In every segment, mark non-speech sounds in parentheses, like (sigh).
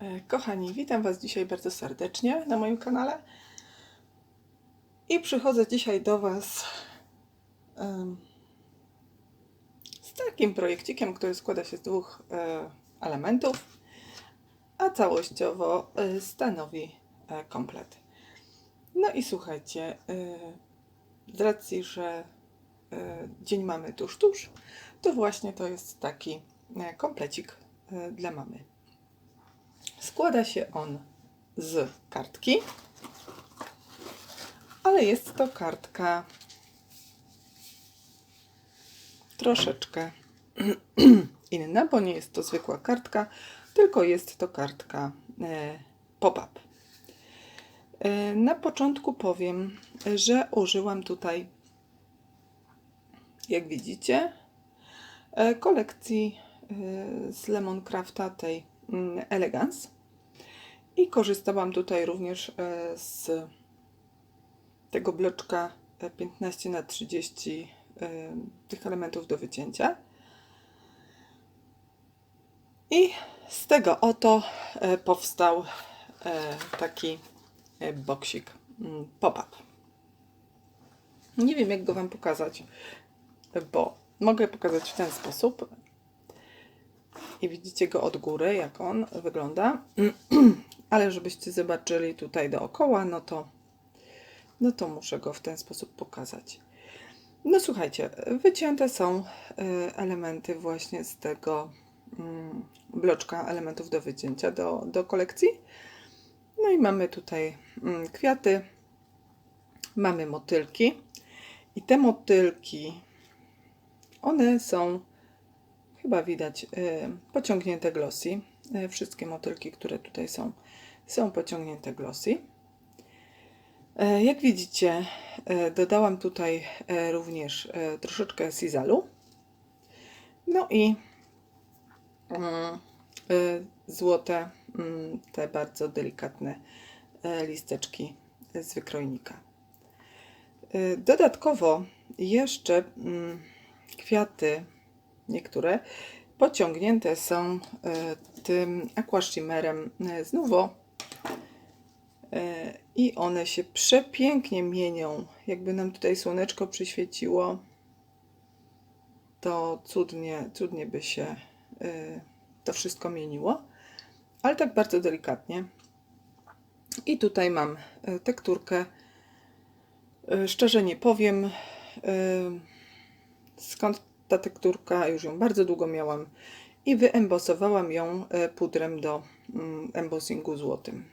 E, Kochani, witam Was dzisiaj bardzo serdecznie na moim kanale. I przychodzę dzisiaj do Was z takim projekcikiem, który składa się z dwóch e, elementów, a całościowo e, stanowi komplet. No i słuchajcie, z racji, że dzień mamy tuż, tuż, to właśnie to jest taki komplecik dla mamy. Składa się on z kartki, ale jest to kartka troszeczkę (clears throat) inna, bo nie jest to zwykła kartka, tylko jest to kartka e, pop-up. E, Na początku powiem, że użyłam tutaj, jak widzicie, e, kolekcji z Lemoncrafta tej mm, Elegance i korzystałam tutaj również e, z tego bloczka e, 15 na 30 e, tych elementów do wycięcia. I z tego oto e, powstał e, taki e, boksik mm, pop-up. Nie wiem, jak go Wam pokazać, bo mogę pokazać w ten sposób. I widzicie go od góry, jak on wygląda. (clears throat) Ale żebyście zobaczyli tutaj dookoła, no to, no to muszę go w ten sposób pokazać. No słuchajcie, wycięte są y, elementy właśnie z tego mm, bloczka elementów do wycięcia do, do kolekcji. No i mamy tutaj mm, kwiaty, mamy motylki. I te motylki, one są, chyba widać, y, pociągnięte glossy. Y, Wszystkie motylki, które tutaj są, są pociągnięte glossy. E, Jak widzicie, dodałam tutaj również troszeczkę sizalu. No i mm, złote, mm, te bardzo delikatne listeczki z wykrojnika. Dodatkowo jeszcze mm, kwiaty, niektóre, pociągnięte są e, tym aqua shimmerem e, z Nuvo E, i one się przepięknie mienią. Jakby nam tutaj słoneczko przyświeciło, to cudnie, cudnie by się to wszystko mieniło, ale tak bardzo delikatnie. I tutaj mam tekturkę. Szczerze nie powiem, skąd ta tekturka, już ją bardzo długo miałam i wyembosowałam ją e, pudrem do mm, embossingu złotym.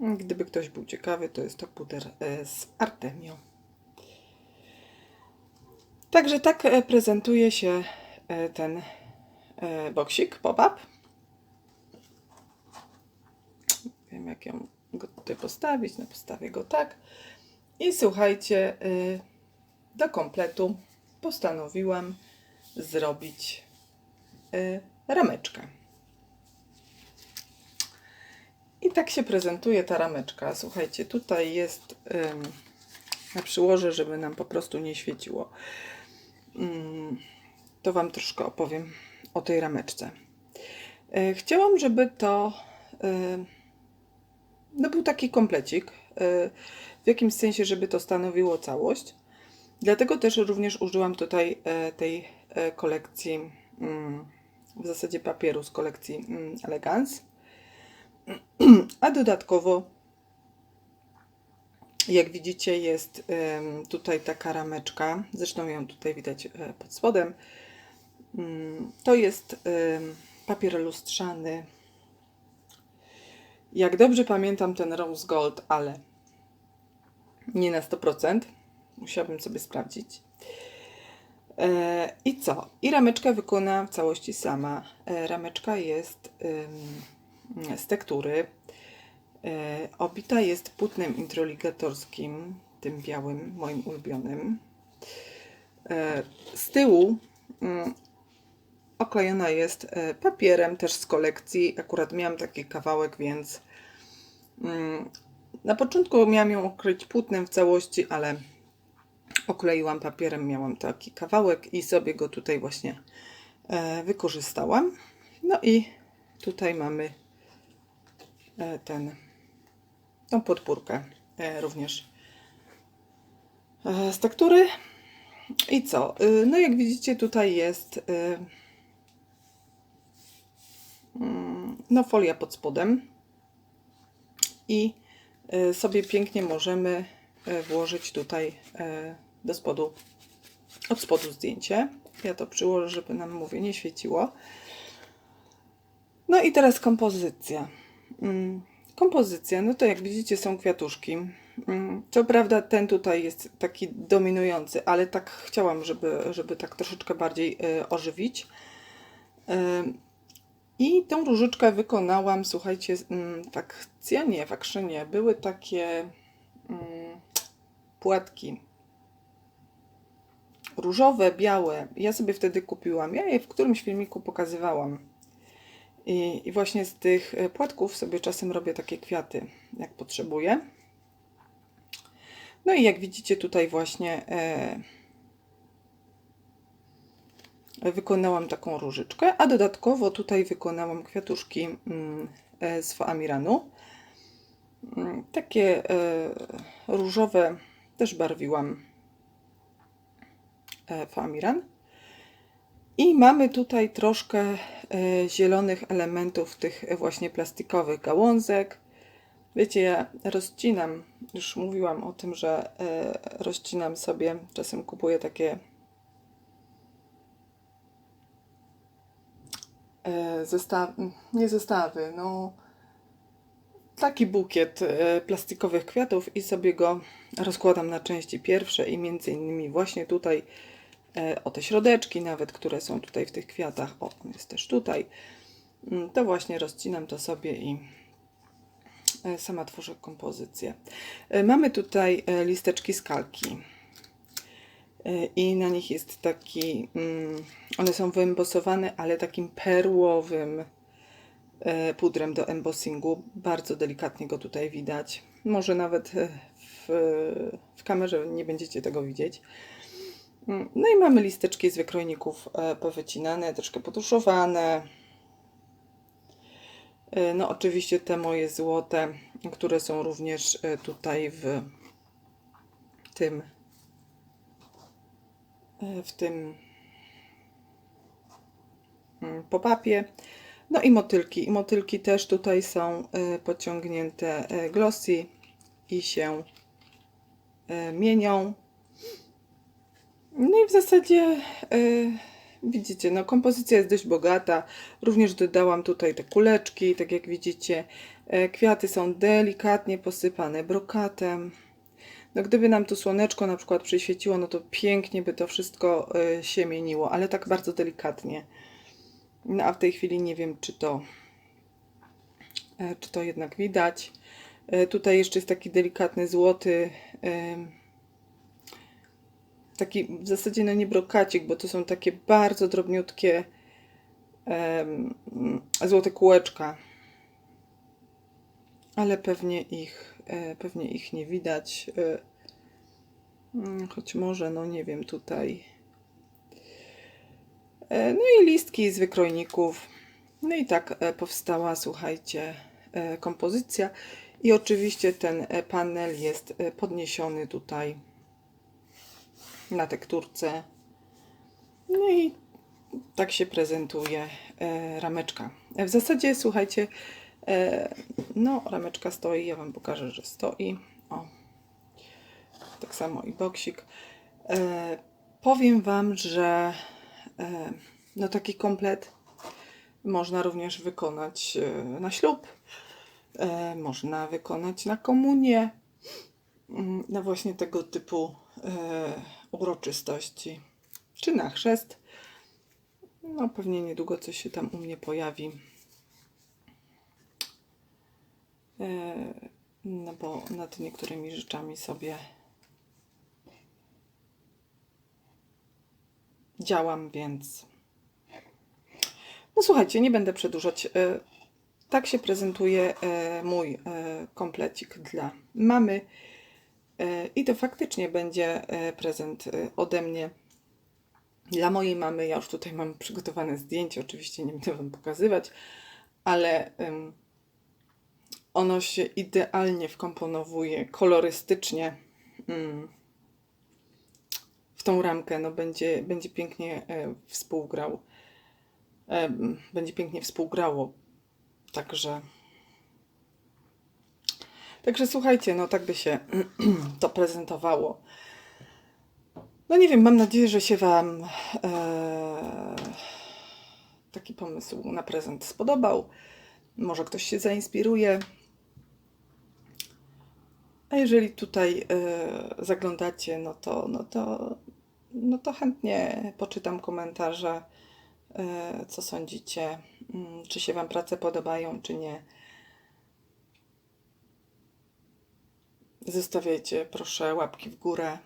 Gdyby ktoś był ciekawy, to jest to puder e, z Artemio. Także tak e, prezentuje się ten boksik pop-up. Wiem, jak ją go tutaj postawić. No, postawię go tak. I słuchajcie, do kompletu postanowiłam zrobić e, rameczkę. I tak się prezentuje ta rameczka. Słuchajcie, tutaj jest na przyłożę, żeby nam po prostu nie świeciło. Ym, to Wam troszkę opowiem o tej rameczce. Y, chciałam, żeby to y, no był taki komplecik. y, w jakimś sensie, żeby to stanowiło całość. Dlatego też również użyłam tutaj e, tej e, kolekcji, mm, w zasadzie papieru z kolekcji mm, Elegance. (clears throat) A dodatkowo, jak widzicie, jest tutaj taka rameczka. Zresztą ją tutaj widać e, pod spodem. Mm, To jest papier lustrzany. Jak dobrze pamiętam ten Rose Gold, ale nie na 100%. Musiałabym sobie sprawdzić. E, I co? I rameczka wykona w całości sama. E, rameczka jest z tektury. E, obita jest płótnem introligatorskim, tym białym, moim ulubionym. Z tyłu mm, oklejona jest papierem też z kolekcji. Akurat miałam taki kawałek, więc mm, na początku miałam ją okryć płótnem w całości, ale okleiłam papierem, miałam taki kawałek i sobie go tutaj właśnie e, wykorzystałam. No i tutaj mamy e, ten, tą podpórkę e, również z tektury. I co? No jak widzicie tutaj jest mm, no folia pod spodem i sobie pięknie możemy włożyć tutaj do spodu od spodu zdjęcie. Ja to przyłożę, żeby nam mówię nie świeciło. No i teraz kompozycja. Mm, Kompozycja, no to jak widzicie są kwiatuszki. Mm, Co prawda ten tutaj jest taki dominujący, ale tak chciałam, żeby, żeby tak troszeczkę bardziej y, ożywić. Ym, I tą różyczkę wykonałam, słuchajcie, mm, w akcjonie, w akrzynie były takie płatki różowe, białe. Ja sobie wtedy kupiłam. Ja je w którymś filmiku pokazywałam. I, I właśnie z tych e, płatków sobie czasem robię takie kwiaty, jak potrzebuję. No i jak widzicie tutaj właśnie e, wykonałam taką różyczkę, a dodatkowo tutaj wykonałam kwiatuszki mm, e, z foamiranu. Mm, Takie e, różowe też barwiłam e, foamiran. I mamy tutaj troszkę e, zielonych elementów tych e, właśnie plastikowych gałązek. Wiecie, ja rozcinam, już mówiłam o tym, że e, rozcinam sobie, czasem kupuję takie e, zestawy, nie zestawy, no taki bukiet e, plastikowych kwiatów i sobie go rozkładam na części pierwsze i między innymi właśnie tutaj e, o te środeczki nawet, które są tutaj w tych kwiatach, o, on jest też tutaj, Mm, to właśnie rozcinam to sobie i e, sama tworzę kompozycję. E, Mamy tutaj e, listeczki skalki E, i na nich jest taki, mm, one są wyembosowane, ale takim perłowym e, pudrem do embossingu. Bardzo delikatnie go tutaj widać. Może nawet e, w, w kamerze nie będziecie tego widzieć. No i mamy listeczki z wykrojników e, powycinane, troszkę potuszowane. E, No oczywiście te moje złote, które są również e, tutaj w tym w tym mm, pop-upie. No i motylki. I motylki też tutaj są pociągnięte glossy i się mienią. No i w zasadzie e, widzicie, no kompozycja jest dość bogata. Również dodałam tutaj te kuleczki, tak jak widzicie. E, Kwiaty są delikatnie posypane brokatem. No gdyby nam tu słoneczko na przykład przyświeciło, no to pięknie by to wszystko e, się mieniło, ale tak bardzo delikatnie. No a w tej chwili nie wiem, czy to, e, czy to jednak widać. E, Tutaj jeszcze jest taki delikatny złoty, em, taki w zasadzie no nie brokacik, bo to są takie bardzo drobniutkie em, złote kółeczka. Ale pewnie ich, e, pewnie ich nie widać. e, mm, Choć może, no nie wiem, tutaj. E, No i listki z wykrojników. No i tak powstała, słuchajcie, kompozycja. I oczywiście ten panel jest podniesiony tutaj na tekturce. No i tak się prezentuje e, rameczka. E, W zasadzie, słuchajcie, e, no rameczka stoi, ja Wam pokażę, że stoi. O, tak samo i boksik. Powiem Wam, że no taki komplet można również wykonać na ślub, można wykonać na komunię, mm, na właśnie tego typu uroczystości, czy na chrzest. No pewnie niedługo coś się tam u mnie pojawi. E, no bo nad niektórymi rzeczami sobie działam, więc. No słuchajcie, nie będę przedłużać. E, Tak się prezentuje e, mój komplecik dla mamy. E, I to faktycznie będzie e, prezent e, ode mnie dla mojej mamy. Ja już tutaj mam przygotowane zdjęcie, oczywiście nie będę Wam pokazywać, ale ono się idealnie wkomponowuje kolorystycznie ym, w tą ramkę. No, będzie, będzie pięknie współgrał. Będzie pięknie współgrało. Także. Także słuchajcie, no tak by się (clears throat) to prezentowało. No nie wiem, mam nadzieję, że się Wam e, taki pomysł na prezent spodobał. Może ktoś się zainspiruje. A jeżeli tutaj e, zaglądacie, no to, no, to, no to chętnie poczytam komentarze, e, co sądzicie, mm, czy się Wam prace podobają, czy nie. Zostawiajcie proszę łapki w górę.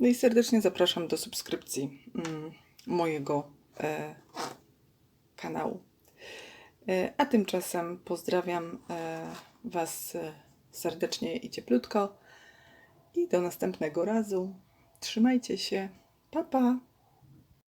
No i serdecznie zapraszam do subskrypcji mm, mojego e, kanału. E, a tymczasem pozdrawiam e, Was e, serdecznie i cieplutko. I do następnego razu. Trzymajcie się. Pa, pa.